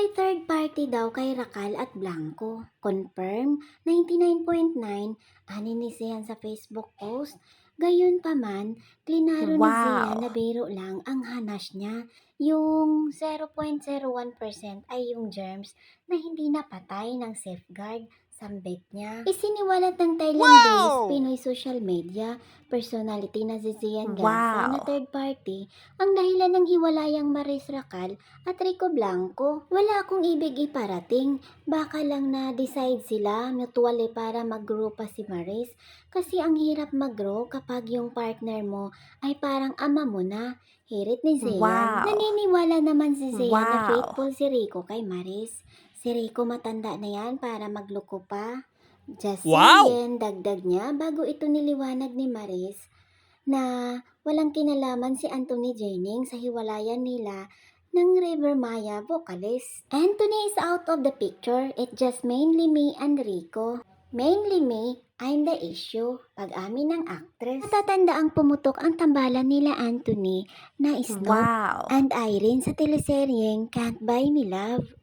May third party daw kay Rakal at Blanco. Confirm, 99.9, ani ni Sian sa Facebook post. Gayon pa man, klinaro ni Wow. Sian na biro lang ang hanas niya. Yung 0.01% ay yung germs na hindi napatay ng safeguard sambit niya. Isiniwalat ng Thailand-based Wow! Pinoy social media personality na si Zian Gasa na Wow. third party ang dahilan ng hiwalayang Maris Racal at Rico Blanco. Wala akong ibig iparating. Baka lang na-decide sila mutually para mag-grow pa si Maris. Kasi ang hirap mag-grow kapag yung partner mo ay parang ama mo na. Hirit ni Zian. Wow. Naniniwala naman si Zian na Wow. faithful si Rico kay Maris. Si Rico matanda na yan para magluko pa. Just Wow! saying, dagdag niya bago ito niliwanag ni Maris na walang kinalaman si Anthony Jennings sa hiwalayan nila ng River Maya vocalist. Anthony is out of the picture. It just mainly me and Rico. Mainly me, I'm the issue. Pag-amin ng actress. Natatanda ang pumutok ang tambalan nila Anthony na Snoop Wow. and Irene sa teleseryeng Can't Buy Me Love.